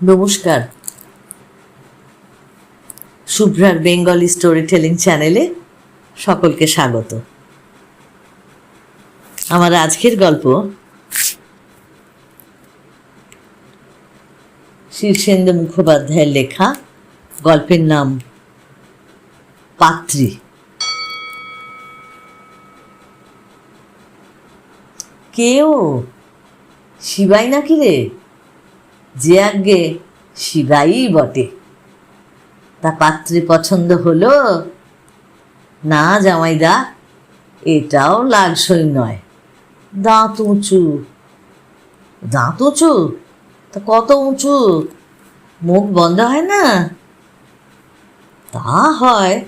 নমস্কার। শুভ্রার Bengali story telling চ্যানেলে সকলকে স্বাগত। আমার আজকের গল্প শীর্ষেন্দু মুখোপাধ্যায়ের লেখা, গল্পের নাম পাত্রী। কেও শিবাই নাকি রে? যে আগে শিবাই বটে। তা পাত্রী পছন্দ হলো? না জামাইদা, এটাও লাগসই নয়। দাঁত উঁচু। দাঁত উঁচু? তা কত উঁচু? মুখ বন্ধ হয় না? তা হয়।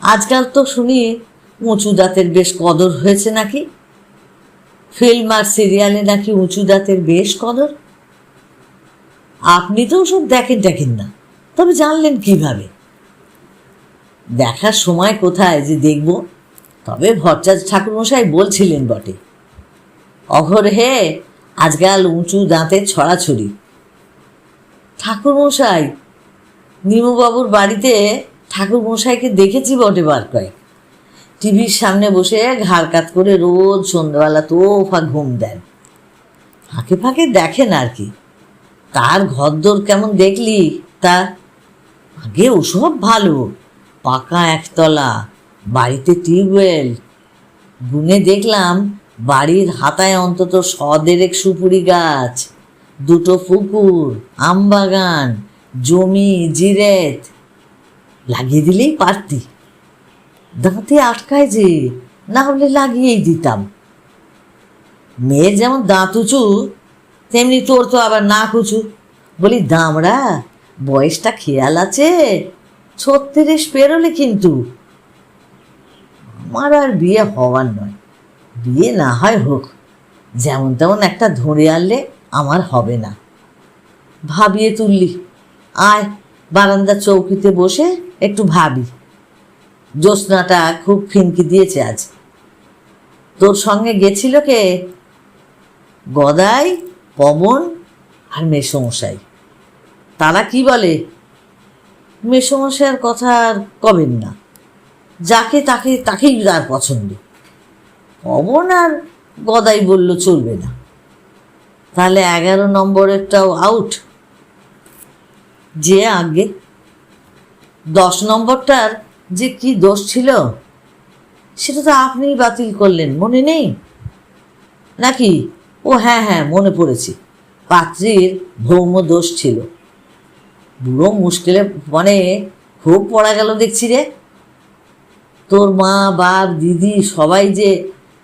আজকাল তো শুনি উঁচু দাঁতের বেশ কদর হয়েছে নাকি? ফিল্ম আর সিরিয়ালে নাকি উঁচু দাঁতের বেশ কদর? আপনি তো সব দেখেন দেখেন না। তবে জানলেন কীভাবে? দেখার সময় কোথায় যে দেখব, তবে ভট্টাচ ঠাকুরমশাই বলছিলেন বটে, অঘর হে, আজকাল উঁচু দাঁতের ছড়াছড়ি। ঠাকুরমশাই, নিমুবাবুর বাড়িতে ঠাকুরমশাইকে দেখেছি বটে বার কয়েক। টিভির সামনে বসে ঘাড় কাত করে রোজ সন্ধ্যাবেলা তোফা ঘুম দেন। ফাঁকে ফাঁকে দেখেন আর কি। তার ঘরদোর কেমন দেখলি? তা আগে ওসব ভালো। পাকা একতলা, বাড়িতে টিউবওয়েল। গুনে দেখলাম বাড়ির হাতায় অন্তত সদেরেক সুপুরি গাছ, দুটো পুকুর আমবাগান জমি, জিরেত। লাগিয়ে দিলেই পারতি। দাঁতে আটকায় যে, না হলে লাগিয়েই দিতাম। মেয়ের যেমন দাঁত উঁচু তেমনি তোর তো আবার না উঁচু বলি, দামড়া, বয়সটা খেয়াল আছে? ছত্রিশ পেরোলে কিন্তু আমার আর বিয়ে হওয়ার নয়। বিয়ে না হয় হোক, যেমন তেমন একটা ধরে আনলে আমার হবে না। ভাবিয়ে তুললি। আয়, বারান্দা চৌকিতে বসে একটু ভাবি। জ্যোৎস্নাটা খুব ফিনকি দিয়েছে আজ। তোর সঙ্গে গেছিল কে? গদাই পবন আর মেসমশাই। তারা কি বলে? মেসমশাইয়ের কথা আর কবেন না। যাকে তাকে তাকেই তার পছন্দ। পবন আর গদাই বলল, চলবে না। তাহলে এগারো নম্বরেরটাও আউট যে আগে দশ নম্বরটার যে কি দোষ ছিল, সেটা তো আপনিই বাতিল করলেন, মনে নেই? নাকি ও হ্যাঁ হ্যাঁ মনে পড়েছি। পাত্রীর ভৌম দোষ ছিল। বুড়ো মুশকিলে মানে খুব পড়া গেল দেখছি রে। তোর মা, বাপ, দিদি সবাই যে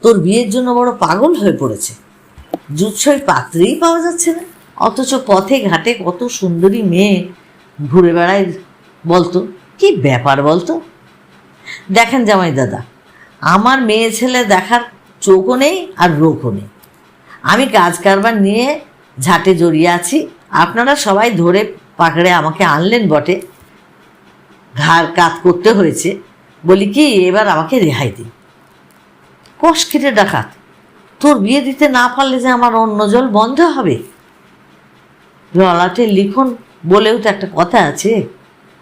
তোর বিয়ের জন্য বড় পাগল হয়ে পড়েছে। জুৎসই পাত্রেই পাওয়া যাচ্ছে না। অথচ পথে ঘাটে কত সুন্দরী মেয়ে ঘুরে বেড়ায় বলতো। কি ব্যাপার বলতো? দেখেন জামাই দাদা, আমার মেয়ে ছেলে দেখার চোখও নেই আর রোগও নেই। আমি কাজ কারবার নিয়ে ঝাঁটে জড়িয়ে আছি। আপনারা সবাই ধরে পাকড়ে আমাকে আনলেন বটে। ঘাড় কাত করতে হয়েছে। বলি কি, এবার আমাকে রেহাই দিন। কষ কেটে ডাকাত। তোর বিয়ে দিতে না পারলে যে আমার অন্য জল বন্ধ হবে। ললাটে লিখন বলেও তো একটা কথা আছে।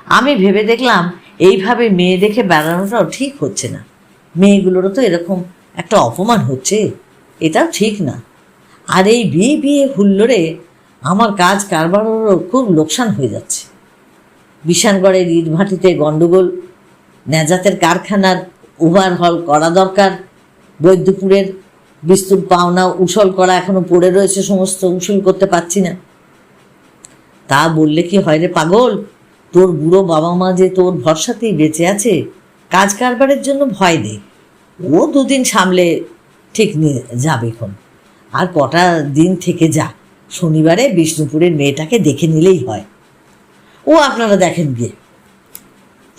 আমি ভেবে দেখলাম, এইভাবে মেয়ে দেখে বেড়ানোটাও ঠিক হচ্ছে না। মেয়েগুলোরও তো এরকম একটা অপমান হচ্ছে। এটাও ঠিক না। আর এই বিয়ে বিয়ে হুল্লোড়ে আমার কাজ কারবারেরও খুব লোকসান হয়ে যাচ্ছে। বিশানগড়ের ইটভাটিতে গণ্ডগোল, নেজাতের কারখানার ওভারহল করা দরকার, বৈদ্যপুরের বিস্তুর পাওনা উসল করা এখনও পড়ে রয়েছে, সমস্ত উসুল করতে পারছি না। তা বললে কি হয় রে পাগল? তোর বুড়ো বাবা মা যে তোর ভরসাতেই বেঁচে আছে, কাজ কারবারের জন্য ভয় নেই। ও দুদিন সামলে ঠিক নিয়ে যাবে এখন। আর কটা দিন থেকে যা। শনিবারে বিষ্ণুপুরের মেয়েটাকে দেখে নিলেই হয়। ও আপনারা দেখেন গিয়ে।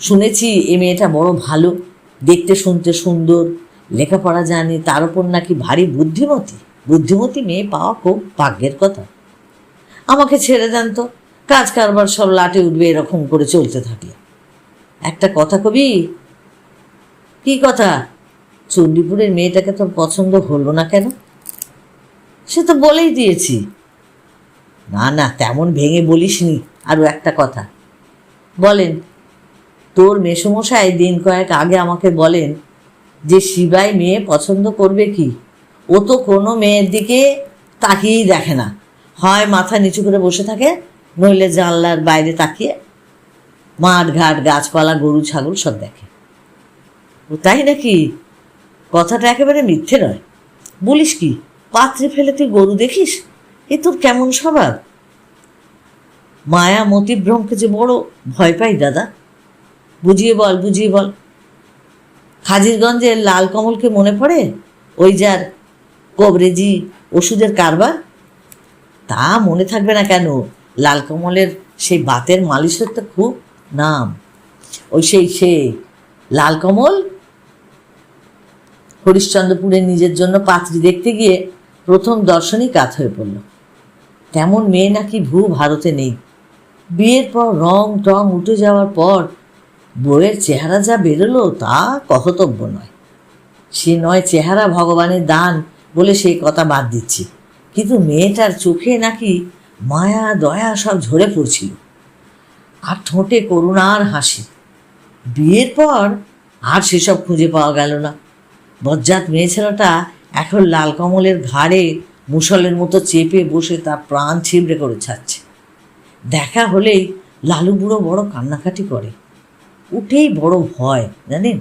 শুনেছি এ মেয়েটা বড় ভালো, দেখতে শুনতে সুন্দর, লেখাপড়া জানে, তার উপর নাকি ভারী বুদ্ধিমতী। বুদ্ধিমতী মেয়ে পাওয়া খুব ভাগ্যের কথা। আমাকে ছেড়ে দেন তো, কাজ কারবার সব লাটে উঠবে এরকম করে চলতে থাকলে একটা কথা কবি, কি কথা? চণ্ডীপুরের মেয়েটাকে তোর পছন্দ হলো না কেন? সে তো বলেই দিয়েছি। না না, তেমন ভেঙে বলিসনি। আরও একটা কথা। বলেন, তোর মেসমশাই দিন কয়েক আগে আমাকে বলেন যে শিবাই মেয়ে পছন্দ করবে কি? ও তো কোনো মেয়ের দিকে তাকিয়েই দেখে না। হয় মাথা নিচু করে বসে থাকে, নইলে জানলার বাইরে তাকিয়ে মাঠ ঘাট গাছপালা, গরু, ছাগল সব দেখে। ও তাই নাকি? কথাটা একেবারে মিথ্যে নয়। বলিস কি? পাত্রে ফেলে তুই গরু দেখিস? এ তোর কেমন স্বভাব? মায়া মতিভ্রমকে যে বড় ভয় পাই, দাদা। বুঝিয়ে বল বুঝিয়ে বল। হাজিরগঞ্জের লাল কমলকে মনে পড়ে ওই যার কবরেজি ওষুধের কারবার? তা মনে থাকবে না কেন? লাল কমলের সেই বাতের মালিশের তো খুব নাম। ওই সেই সে লাল কমল? হরিশ্চন্দ্রপুরে নিজের জন্য পাত্রী দেখতে গিয়ে প্রথম দর্শনই কাত হয়ে পড়ল। তেমন মেয়ে নাকি ভূ ভারতে নেই। বিয়ের পর রং টং উঠে যাওয়ার পর বইয়ের চেহারা যা বেরোলো তা কহতব্য নয়। সে নয় চেহারা ভগবানের দান বলে সেই কথা বাদ দিচ্ছি। কিন্তু মেয়েটার চোখে নাকি মায়া, দয়া সব ঝরে পড়ছিল। আর ঠোঁটে করুণার হাসি। বিয়ের পর আর সেসব খুঁজে পাওয়া গেল না। বজ্জাত মেয়ে ছেলেটা এখন লাল কমলের ঘাড়ে মুসলের মতো চেপে বসে তার প্রাণ ছিবড়ে করে ছাড়ছে। দেখা হলেই লালু বুড়ো বড় কান্নাকাটি করে। উঠেই বড় ভয়, জানেন?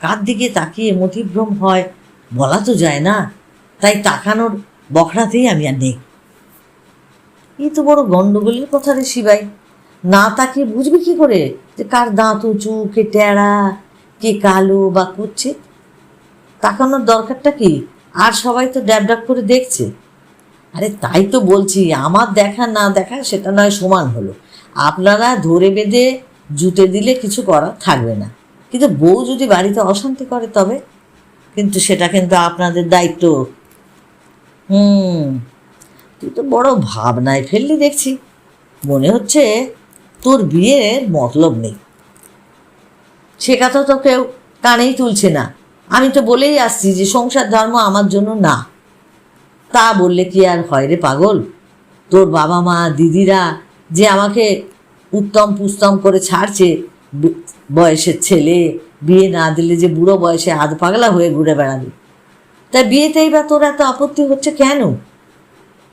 কার দিকে তাকিয়ে মতিভ্রম হয় বলা তো যায় না, তাই তাকানোর বখরাতেই আমি আর নেই। এ তো বড় গন্ডগোলের কথা রে শিবাই। না তাকিয়ে বুঝবে কি করে যে কার দাঁত উঁচু, কে টেরা কে কালো বা করছে তাকানোর দরকারটা কি? আর সবাই তো ড্যাব ড্যাব করে দেখছে। আরে তাই তো বলছি, আমার দেখা না দেখা সেটা নয়, সমান হলো। আপনারা ধরে বেঁধে জুতে দিলে কিছু করা থাকবে না। কিন্তু বউ যদি বাড়িতে অশান্তি করে তবে? কিন্তু সেটা কিন্তু আপনাদের দায়িত্ব। হুম, তুই তো বড় ভাবনায় ফেললি দেখছি। মনে হচ্ছে তোর বিয়ের মতলব নেই। সে কথা তো কেউ কানেই তুলছে না। আমি তো বলেই আসছি যে সংসার ধর্ম আমার জন্য না। তা বললে কি আর হয় রে পাগল? তোর বাবা মা, দিদিরা যে আমাকে উত্তম পুস্তম করে ছাড়ছে বয়সের ছেলে, বিয়ে না দিলে যে বুড়ো বয়সে হাত পাগলা হয়ে ঘুরে বেড়াবে। তাই বিয়েতেই বা তোর এত আপত্তি হচ্ছে কেন?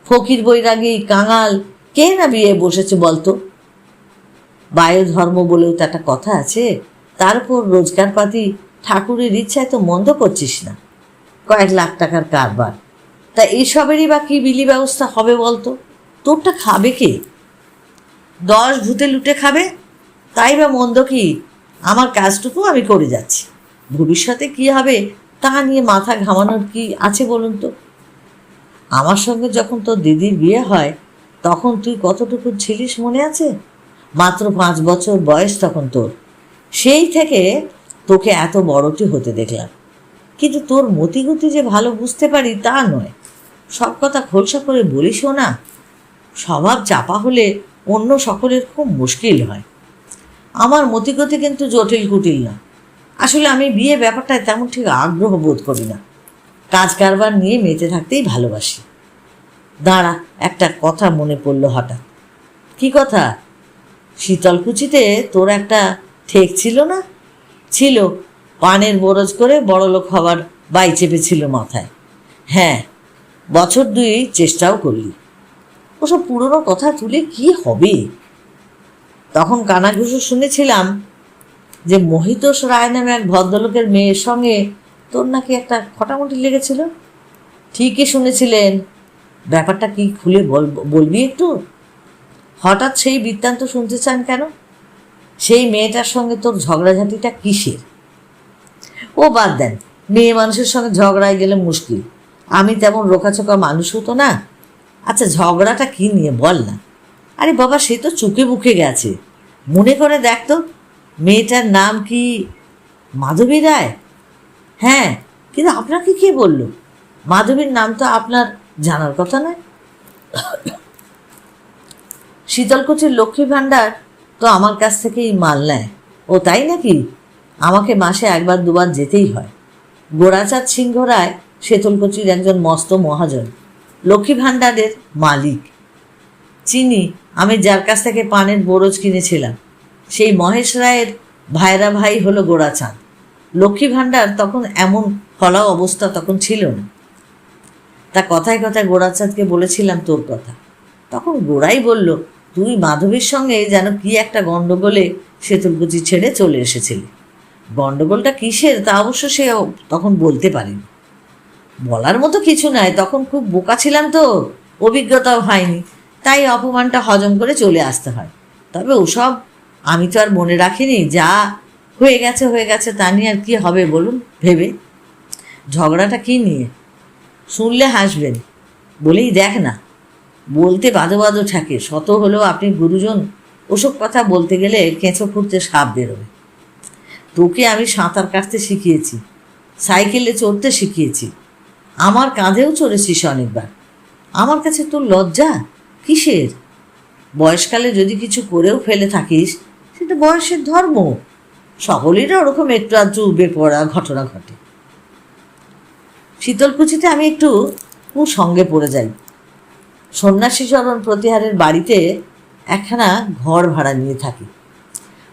ফকির বৈরাগী, কাঙাল, কে না বিয়ে বসেছে বলতো? বায়ু ধর্ম বলেও তো একটা কথা আছে। তার উপর রোজগার পাতি ঠাকুরের ইচ্ছায় তো মন্দ করছিস না। কয়েক লাখ টাকার কারবার। তা এইসবেরই বা কি বিলি ব্যবস্থা হবে বলতো? তোরটা খাবে কে? দশ ভূতে লুটে খাবে? তাই বা মন্দ কি? আমার কাজটুকু আমি করে যাচ্ছি। ভবিষ্যতে কি হবে তা নিয়ে মাথা ঘামানোর কি আছে বলুন তো? আমার সঙ্গে যখন তোর দিদির বিয়ে হয়, তখন তুই কতটুকু ছিলিস মনে আছে? মাত্র পাঁচ বছর বয়স তখন তোর। সেই থেকে তোকে এত বড়টি হতে দেখলাম। কিন্তু তোর মতিগতি যে ভালো বুঝতে পারি তা নয়। সব কথা খোলসা করে বলিসও না স্বভাব চাপা হলে অন্য সকলের খুব মুশকিল হয়। আমার মতিগতি কিন্তু জটিল কুটিল না। আসলে আমি বিয়ে ব্যাপারটায় তেমন ঠিক আগ্রহ বোধ করি না। কাজ কারবার নিয়ে মেতে থাকতেই ভালোবাসি। দাঁড়া, একটা কথা মনে পড়ল হঠাৎ। কি কথা? শীতলকুচিতে তোর একটা ঠেক ছিল না? ছিল। পানের বরজ করে বড়লোক হওয়ার বাই চেপেছিল মাথায়। হ্যাঁ বছর দুই চেষ্টাও করলি। ওসব পুরনো কথা তুলে কি হবে? তখন কানাঘুষো শুনেছিলাম যে মহিতোষ রায় নামে এক ভদ্রলোকের মেয়ের সঙ্গে তোর নাকি একটা খটামটি লেগেছিল। ঠিকই শুনেছিলেন। ব্যাপারটা কি খুলে বল, বলবি একটু? হঠাৎ সেই বৃত্তান্ত শুনতে চান কেন? সেই মেয়েটার সঙ্গে তোর ঝগড়াঝাঁটিটা কিসের? ও বাদ দেন, মেয়ে মানুষের সঙ্গে ঝগড়ায় গেলে মুশকিল। আমি তেমন রোকাচোকা মানুষও তো না। আচ্ছা ঝগড়াটা কি নিয়ে বল না। আরে বাবা, সে তো চুকে বুকে গেছে। মনে করে দেখ তো, মেয়েটার নাম কি মাধবী রায়? হ্যাঁ কিন্তু আপনাকে কে বলল? মাধবীর নাম তো আপনার জানার কথা নয়। শীতলকুচির লক্ষ্মী ভাণ্ডার তো আমার কাছ থেকেই মাল নেয়। ও তাই নাকি? আমাকে মাসে একবার দুবার যেতেই হয়। গোড়াচাঁদ সিংহ রায় শীতলকুচির একজন মস্ত মহাজন, লক্ষ্মী ভাণ্ডারের মালিক। চিনি, আমি যার কাছ থেকে পানের বরজ কিনেছিলাম, সেই মহেশ রায়ের ভাইরা ভাই হলো গোড়াচাঁদ লক্ষ্মী ভাণ্ডার তখন এমন ফলা অবস্থা তখন ছিল না। তা কথায় কথায় গোড়াচাঁদকে বলেছিলাম তোর কথা। তখন গোড়াই বলল তুই মাধবীর সঙ্গে যেন কি একটা গণ্ডগোলে সেতুলকুচি ছেড়ে চলে এসেছিলি। গণ্ডগোলটা কিসের তা অবশ্য সে তখন বলতে পারেনি। বলার মতো কিছু নাই, তখন খুব বোকা ছিলাম তো, অভিজ্ঞতাও হয়নি, তাই অপমানটা হজম করে চলে আসতে হয়। তবে ওসব আমি তো আর মনে রাখিনি, যা হয়ে গেছে হয়ে গেছে, তা নিয়ে আর কি হবে বলুন, ভেবে। ঝগড়াটা কি নিয়ে? শুনলে হাসবেন, বলেই দেখ না। বলতে বাদো বাদো থাকে। শত হলেও আপনি গুরুজন, ওসব কথা বলতে গেলে কেঁচো ফুটতে সাপ বেরোবে। তোকে আমি সাঁতার কাটতে শিখিয়েছি, সাইকেলে চড়তে শিখিয়েছি। আমার কাঁধেও চড়েছিস অনেকবার। আমার কাছে তোর লজ্জা? কিসের? বয়সকালে যদি কিছু করেও ফেলে থাকিস, সেটা বয়সের ধর্ম। সকলেরই ওরকম একটু আধটু উবে পড়া ঘটনা ঘটে। শীতলকুচিতে আমি একটু সঙ্গে পড়ে যাই। সন্ন্যাসী চরণ প্রতিহারের বাড়িতে একখানা ঘর ভাড়া নিয়ে থাকি।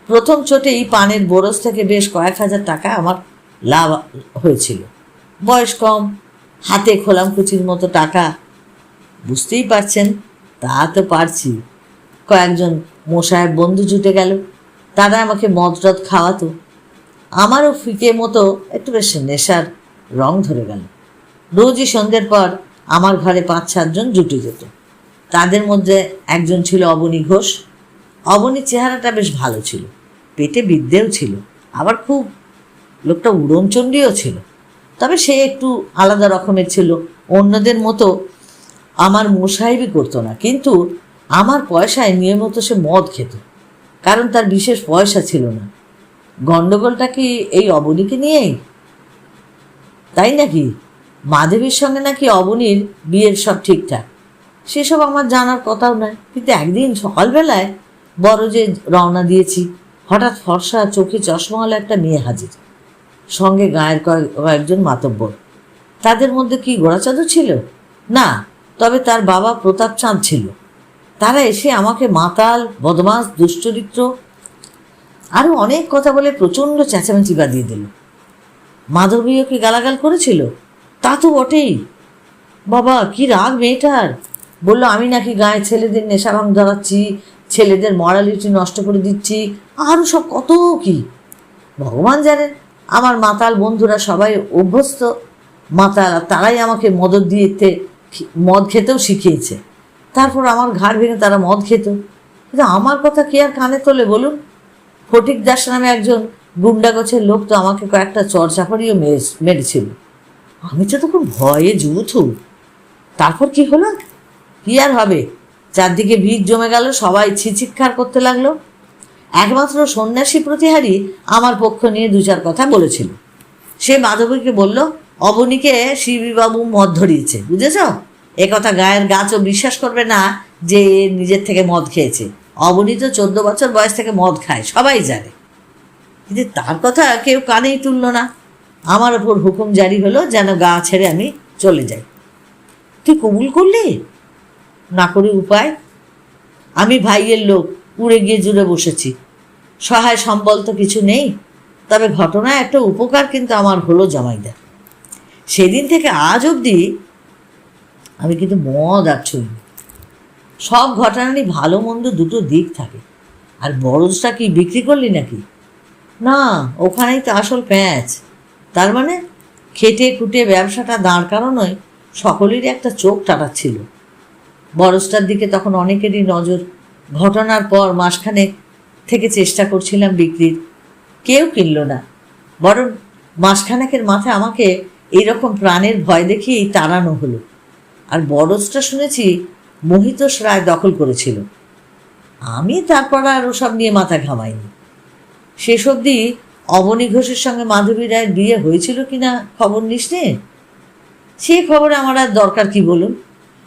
প্রথম চোটেই পানের বোরস থেকে বেশ কয়েক হাজার টাকা আমার লাভ হয়েছিল। বয়স কম, হাতে খোলাম কুচির মতো টাকা। বুঝতেই পারছেন, তা তো পারছি। কয়েকজন মশায়ের বন্ধু জুটে গেল। তারা আমাকে মদ খাওয়াতো। আমারও ফিকে মতো একটু বেশ নেশার রং ধরে গেল। রোজই সন্ধ্যের পর আমার ঘরে পাঁচ সাতজন জুটে যেত। তাদের মধ্যে একজন ছিল অবনী ঘোষ। অবনীর চেহারাটা বেশ ভালো ছিল। পেটে বিদ্যেও ছিল। আবার খুব লোকটা উড়নচণ্ডীও ছিল। তবে সে একটু আলাদা রকমের ছিল। অন্যদের মতো আমার মোসাহেবই করতো না। কিন্তু আমার পয়সায় নিয়মিত সে মদ খেত। কারণ তার বিশেষ পয়সা ছিল না। গণ্ডগোলটা কি এই অবনীকে নিয়েই? তাই নাকি? মাধবীর সঙ্গে নাকি অবনীর বিয়ের সব ঠিকঠাক? সেসব আমার জানার কথাও নয় কিন্তু একদিন সকালবেলায় বড় যে রওনা দিয়েছি, হঠাৎ ফর্সা চোখে চশমাওয়ালা একটা মেয়ে হাজির। সঙ্গে গায়ের কয়েক, কয়েকজন মাতব্বর। তাদের মধ্যে কি গোড়াচাঁদও ছিল? না, তবে তার বাবা প্রতাপ চাঁদ ছিল। তারা এসে আমাকে মাতাল, বদমাস, দুশ্চরিত্র আরও অনেক কথা বলে প্রচণ্ড চেঁচামেচি বাঁধিয়ে দিল। মাধবীও কি গালাগাল করেছিল? তা তো বটেই। বাবা, কি রাগ মেয়েটার। বলল, আমি নাকি গায়ে ছেলেদের নেশা ভাঙ ধরাচ্ছি ছেলেদের মরালিটি নষ্ট করে দিচ্ছি আরও সব কত কি? ভগবান জানেন, আমার মাতাল বন্ধুরা সবাই অভ্যস্ত। মাতাল, তারাই আমাকে মদত দিয়েতে মদ খেতেও শিখিয়েছে। তারপর আমার ঘাড় ভেঙে তারা মদ খেত। কিন্তু আমার কথা কে আর কানে তোলে বলুন? ফটিক দাস নামে একজন গুন্ডা গোছের লোক তো আমাকে কয়েকটা চর্চা চরচাপড়িও মেরেছিল। আমি তো তখন ভয়ে জুথু তারপর কি হলো? কি আর হবে? চারদিকে ভিড় জমে গেল, সবাই ছিচিৎকার করতে লাগল। একমাত্র সন্ন্যাসী প্রতিহারী আমার পক্ষ নিয়ে দু চার কথা বলেছিল। সে মাধবীকে বলল, অবনীকে শিবিবাবু মদ ধরিয়েছে, বুঝেছ? এ কথা গায়ের গাছও বিশ্বাস করবে না যে নিজের থেকে মদ খেয়েছে। অবনী তো চোদ্দ বছর বয়স থেকে মদ খায়, সবাই জানে। কিন্তু তার কথা কেউ কানেই তুললো না। আমার ওপর হুকুম জারি হলো যেন গা ছেড়ে আমি চলে যাই। তুই কবুল করলি? না করে উপায়? আমি ভাইয়ের লোক, উড়ে গিয়ে জুড়ে বসেছি। সহায় সম্বল তো কিছু নেই, তবে ঘটনায় একটা উপকার কিন্তু আমার হলো জমাইদা। সেদিন থেকে আজ অবধি আমি কিন্তু মদ আর ছুঁইনি সব ঘটনারই ভালো মন্দ দুটো দিক থাকে। আর বরজটা কি বিক্রি করলি নাকি? না, ওখানেই তো আসল প্যাঁচ। তার মানে খেটে খুটে ব্যবসাটা দাঁড় করানোয় সকলেরই একটা চোখ টাটাচ্ছিল বরজটার দিকে তখন অনেকেরই নজর ঘটনার পর মাসখানেক থেকে চেষ্টা করছিলাম বিক্রির। কেউ কিনল না। বরং মাসখানেকের মাথায় আমাকে এইরকম প্রাণের ভয় দেখিয়েই তাড়ানো হলো। আর বরজটা শুনেছি মোহিতোষ রায় দখল করেছিল। আমি তারপর আর ওসব নিয়ে মাথা ঘামাইনি। শেষ অবধি অবনী ঘোষের সঙ্গে মাধবী রায়ের বিয়ে হয়েছিল কিনা খবর নিস নে সে খবরে আমার আর দরকার কি বলুন?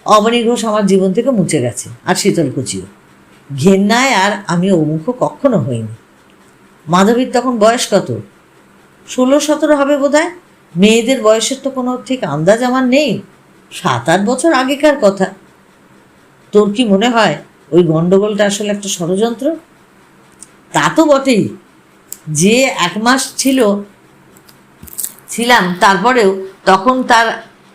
অবনী ঘোষ আমার জীবন থেকে মুছে গেছে, আর শীতলকুচিও ঘেন্নায় আর আমি অমুখ কখনো হইনি। মাধবীর তখন বয়স কত? ষোলো সতেরো হবে বোধহয়? মেয়েদের বয়সের তো কোনো ঠিক আন্দাজ আমার নেই। সাত আট বছর আগেকার কথা। তোর কি মনে হয় ওই গণ্ডগোলটা আসলে একটা ষড়যন্ত্র? তা তো বটেই। যে এক মাস ছিল, ছিলাম তারপরেও তখন তার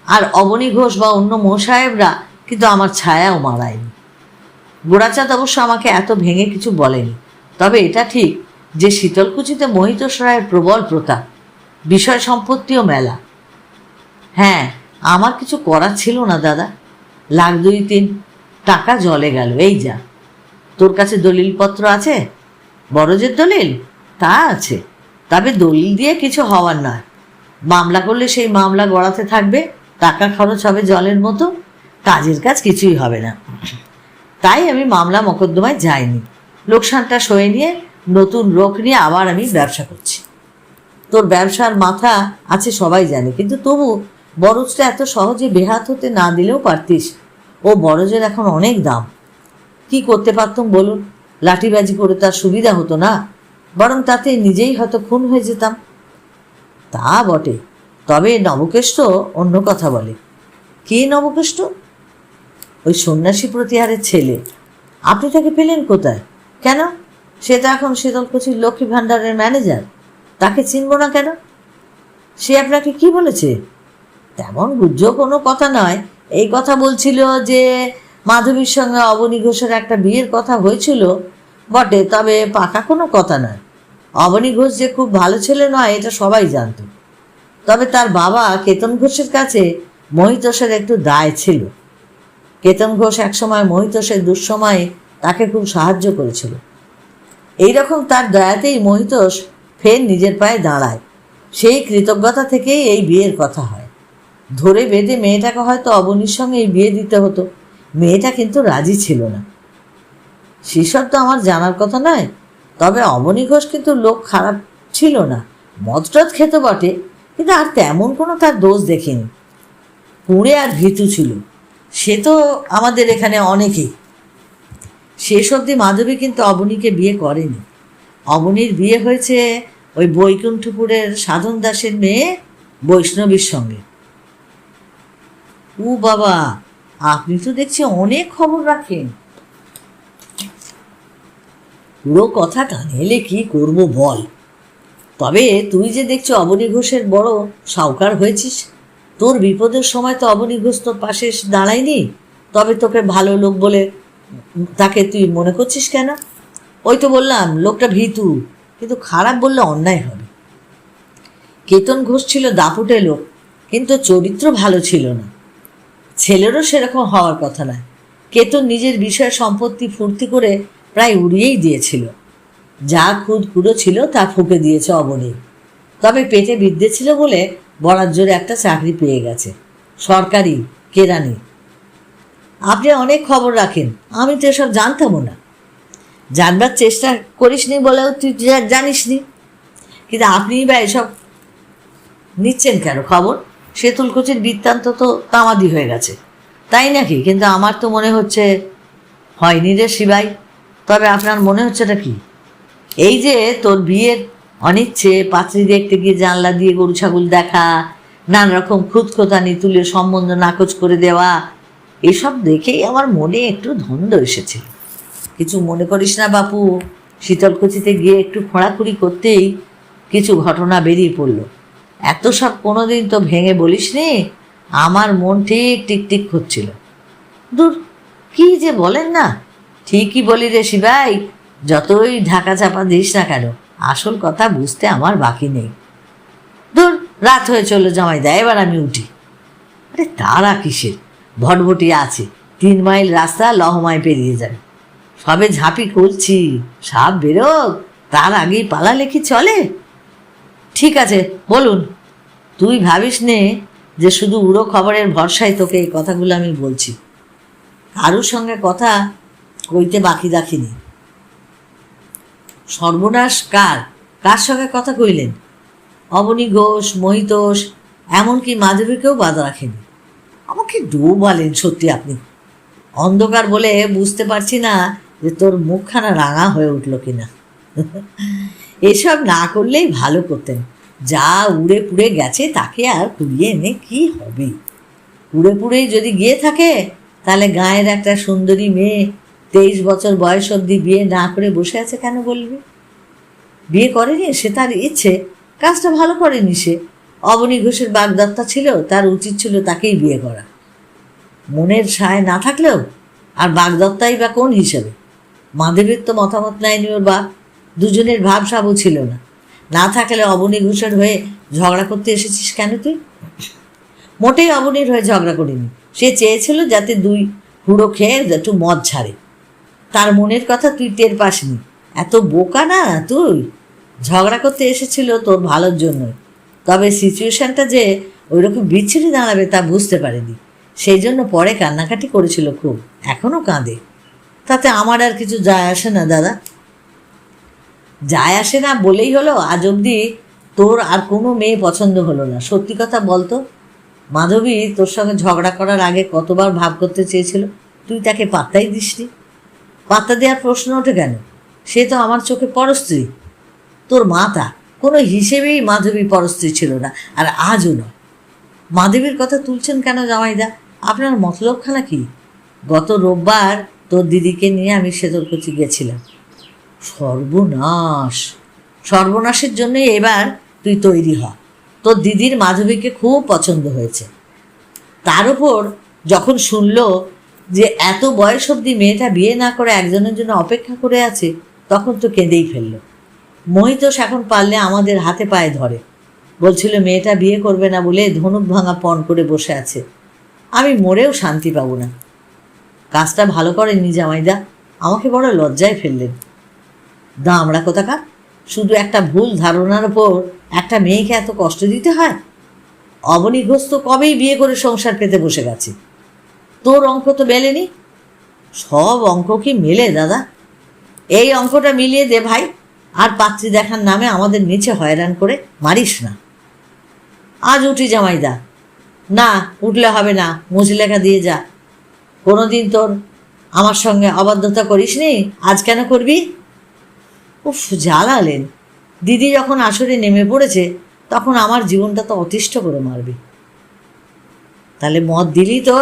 আর অবনী ঘোষ বা অন্য মোসাহেবরা কিন্তু আমার ছায়াও মারায়নি। গোড়াচাঁদ অবশ্য আমাকে এত ভেঙে কিছু বলেনি। তবে এটা ঠিক যে শীতলকুচিতে মহিতোষ রায়ের প্রবল প্রতাপ, বিষয় সম্পত্তিও মেলা। হ্যাঁ আমার কিছু করার ছিল না দাদা। লাখ দুই তিন টাকা জলে গেল, এই যা। তোর কাছে দলিলপত্র আছে? বড়জের দলিল? তা আছে, তবে দলিল দিয়ে কিছু হওয়ার নয়। মামলা করলে সেই মামলা গড়াতে থাকবে, টাকা খরচ হবে জলের মতো, কাজের কাজ কিছুই হবে না। তাই আমি মামলা মকদ্দমায় যাইনি। লোকসানটা সয়ে নিয়ে নতুন লোক নিয়ে আবার আমি ব্যবসা করছি। তোর ব্যবসার মাথা আছে সবাই জানে, কিন্তু তবু বরজটা এত সহজে বেহাত হতে না দিলেও পারতিস। ও বরজের এখন অনেক দাম। কি করতে পারতাম বলুন? লাঠিবাজি করে তার সুবিধা হতো না। বরং তাতে নিজেই হয়তো খুন হয়ে যেতাম। তা বটে। তবে নবকেষ্ট অন্য কথা বলে। কে নবকেষ্ট? ওই সন্ন্যাসী প্রতিহারের ছেলে। আপনি তাকে পেলেন কোথায়? কেন? সে তো এখন শীতলকুচির লক্ষ্মী ভাণ্ডারের ম্যানেজার। তাকে চিনব না কেন? সে আপনাকে কি বলেছে? তেমন গুজ্জ কোনো কথা নয়। এই কথা বলছিল যে, মাধবীর সঙ্গে অবনী ঘোষের একটা বিয়ের কথা হয়েছিল। বটে, তবে পাকা কোনো কথা নয়। অবনী ঘোষ যে খুব ভালো ছেলে নয়, এটা সবাই জানতো। তবে তার বাবা কেতন ঘোষের কাছে মহিতোষের একটু দায় ছিল। কেতন ঘোষ একসময় মহিতোষের দুঃসময়ে তাকে খুব সাহায্য করেছিল। এইরকম তার দয়াতেই মহিতোষ ফের নিজের পায়ে দাঁড়ায়। সেই কৃতজ্ঞতা থেকেই এই বিয়ের কথা হয়। ধরে বেঁধে মেয়েটাকে হয়তো অবনীর সঙ্গে এই বিয়ে দিতে হতো। মেয়েটা কিন্তু রাজি ছিল না। সেসব তো আমার জানার কথা নয়। তবে অবনী ঘোষ কিন্তু লোক খারাপ ছিল না। মদ টদ খেতে বটে, কিন্তু আর তেমন কোনো তার দোষ দেখিনি। পুড়ে আর ভীতু ছিল। সে তো আমাদের এখানে অনেকেই। শেষ অবধি মাধবী কিন্তু অবনীকে বিয়ে করেনি। অবনীর বিয়ে হয়েছে ওই বৈকুণ্ঠপুরের সাধন দাসের মেয়ে বৈষ্ণবীর সঙ্গে। ও বাবা, আপনি তো দেখছি অনেক খবর রাখেন। পুরো কথা কানে এলে কি করব বল? তবে তুই যে দেখছ অবনী ঘোষের বড় সাউকার হয়েছিস, তোর বিপদের সময় তো অবনী ঘোষ তোর পাশে দাঁড়ায়নি? তবে তোকে ভালো লোক বলে তাকে তুই মনে করছিস কেন? ওই তো বললাম, লোকটা ভীতু, কিন্তু খারাপ বললে অন্যায় হবে। কেতন ঘোষ ছিল দাপুটে লোক, কিন্তু চরিত্র ভালো ছিল না। ছেলেরও সেরকম হওয়ার কথা নয়। কেতন নিজের বিষয় সম্পত্তি ফুর্তি করে প্রায় উড়িয়েই দিয়েছিল। যা খুদ কুড়ো ছিল তা ফুঁকে দিয়েছে অবনী। তবে পেটে বিদ্যে ছিল বলে বরার জোরে একটা চাকরি পেয়ে গেছে। সরকারি, কেরানি। আপনি অনেক খবর রাখেন, আমি তো এসব জানতামও না। জানবার চেষ্টা করিসনি বলেও তুই জা- জানিসনি। কিন্তু আপনিই বা এসব নিচ্ছেন কেন খবর? সেতুলকুচির বৃত্তান্ত তো তামাদি হয়ে গেছে। তাই নাকি? কিন্তু আমার তো মনে হচ্ছে, হয়নি রে শিবাই। তবে আপনার মনে হচ্ছে হচ্ছেটা কি? এই যে তোর বিয়ের অনিচ্ছে, পাত্রী দেখতে গিয়ে জানলা দিয়ে গরু, ছাগল দেখা নানা রকম খুঁতখোতানি তুলে সম্বন্ধ নাকচ করে দেওয়া, এসব দেখেই আমার মনে একটু ধন্দ এসেছে। কিছু মনে করিস না বাপু, শীতলকুচিতে গিয়ে একটু খোঁড়াখুড়ি করতেই কিছু ঘটনা বেরিয়ে পড়ল। এত সব কোনোদিন তো ভেঙে বলিস নি, আমার মন ঠিক টিকটিক হচ্ছিল দূর, কি যে বলেন না ঠিকই বলি রে শিবাই, যতই ঢাকা চাপা দিস না কেন, আসল কথা বুঝতে আমার বাকি নেই। ধর, রাত হয়ে চলল জামাই দেয় এবার আমি উঠি। আরে তারা কিসের? ভটভটি আছে, তিন মাইল রাস্তা লহমায় পেরিয়ে যাবে। সবে ঝাঁপি করছি সাপ বেরোক, তার আগেই পালালে কি চলে। ঠিক আছে, বলুন, তুই ভাবিস নে যে শুধু উড়ো খবরের ভরসায় তোকে এই কথাগুলো আমি বলছি। কারুর সঙ্গে কথা কইতে বাকি রাখিনি। সর্বনাশ কার? কার সঙ্গে কথা কইলেন? অবনী ঘোষ, মহিতোষ, এমনকি মাধবীকেও বাধা রাখেনি। আমাকে ডু বলেন সত্যি আপনি। অন্ধকার বলে বুঝতে পারছি না যে তোর মুখখানা রাঙা হয়ে উঠল কিনা। এসব না করলেই ভালো করতেন। যা উড়ে পুড়ে গেছে তাকে আর কুড়িয়ে এনে কি হবে? উড়ে পুড়েই যদি গিয়ে থাকে, তাহলে গায়ের একটা সুন্দরী মেয়ে তেইশ বছর বয়স অবধি বিয়ে না করে বসে আছে কেন বলবি? বিয়ে করেনি? সে তার ইচ্ছে। কাজটা ভালো করেনি সে। অবনী ঘোষের বাগদত্তা ছিল, তার উচিত ছিল তাকেই বিয়ে করা। মনের সায় না থাকলেও, আর বাগদত্তাই বা কোন হিসেবে? মাধবীর তো মতামত নেয়নি ওর বাপ দুজনের ভাব সাবও ছিল না। না থাকলে অবনী ঘোষের হয়ে ঝগড়া করতে এসেছিস কেন তুই? মোটেই অবনীর হয়ে ঝগড়া করিনি। সে চেয়েছিল যাতে দুই হুড়ো খেয়ে একটু মদ ছাড়ে। তার মনের কথা তুই টের পাসনি। এত বোকা না তুই? ঝগড়া করতে এসেছিল তোর ভালোর জন্য তবে সিচুয়েশনটা যে ওইরকম বিচ্ছিরি দাঁড়াবে তা বুঝতে পারেনি। সেই জন্য পরে কান্নাকাটি করেছিল খুব। এখনও কাঁদে। তাতে আমার আর কিছু যায় আসে না, দাদা। যায় আসে না বলেই হলো আজ অবধি তোর আর কোনো মেয়ে পছন্দ হলো না। সত্যি কথা বলতো, মাধবী তোর সঙ্গে ঝগড়া করার আগে কতবার ভাব করতে চেয়েছিল। তুই তাকে পাত্তাই দিসনি। পাত্তা দেওয়ার প্রশ্ন ওঠে কেন? সে তো আমার চোখে পরস্ত্রী তোর মাতা কোনো হিসেবেই মাধবী পরস্ত্রী ছিল না, আর আজও নয়। মাধবীর কথা তুলছেন কেন জামাইদা? আপনার মতলবখানা কি? গত রোববার তোর দিদিকে নিয়ে আমি সেতরকুচি গেছিলাম। সর্বনাশ। সর্বনাশের জন্যই এবার তুই তৈরি হ। তোর দিদির মাধবীকে খুব পছন্দ হয়েছে। তার উপর যখন শুনলো যে এত বয়স অবধি মেয়েটা বিয়ে না করে একজনের জন্য অপেক্ষা করে আছে, তখন তো কেঁদেই ফেলল। মহিতোষ এখন পারলে আমাদের হাতে পায়ে ধরে। বলছিল, মেয়েটা বিয়ে করবে না বলে ধনুক ভাঙা পণ করে বসে আছে। আমি মরেও শান্তি পাবো না। কাজটা ভালো করেননি জামাইদা, আমাকে বড় লজ্জায় ফেললেন। দামড়া কোথাকার? শুধু একটা ভুল ধারণার ওপর একটা মেয়েকে এত কষ্ট দিতে হয়? অবনী ঘোষ তো কবেই বিয়ে করে সংসার পেতে বসে গেছে? তোর অঙ্ক তো মেলেনি? সব অঙ্ক কি মেলে, দাদা? এই অঙ্কটা মিলিয়ে দে ভাই, আর পাত্রী দেখার নামে আমাদের নিচে হয়রান করে মারিস না। আজ উঠি জামাইদা। না, উঠলে হবে না মুচলেখা দিয়ে যা। কোনোদিন তোর আমার সঙ্গে অবাধ্যতা করিস নি আজ কেন করবি? উফ, জ্বালালেন। দিদি যখন আসরে নেমে পড়েছে, তখন আমার জীবনটা তো অতিষ্ঠ করে মারবি। তাহলে মদ দিলি তো?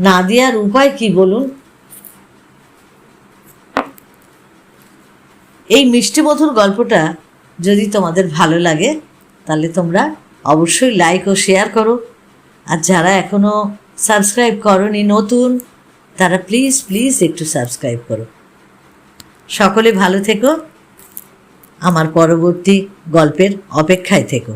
না দেওয়ার উপায় কি বলুন? এই মিষ্টি মধুর গল্পটা যদি তোমাদের ভালো লাগে, তাহলে তোমরা অবশ্যই লাইক ও শেয়ার করো। আর যারা এখনও সাবস্ক্রাইব করনি, নতুন, তারা প্লিজ প্লিজ একটু সাবস্ক্রাইব করো। সকলে ভালো থেকো। আমার পরবর্তী গল্পের অপেক্ষায় থেকো।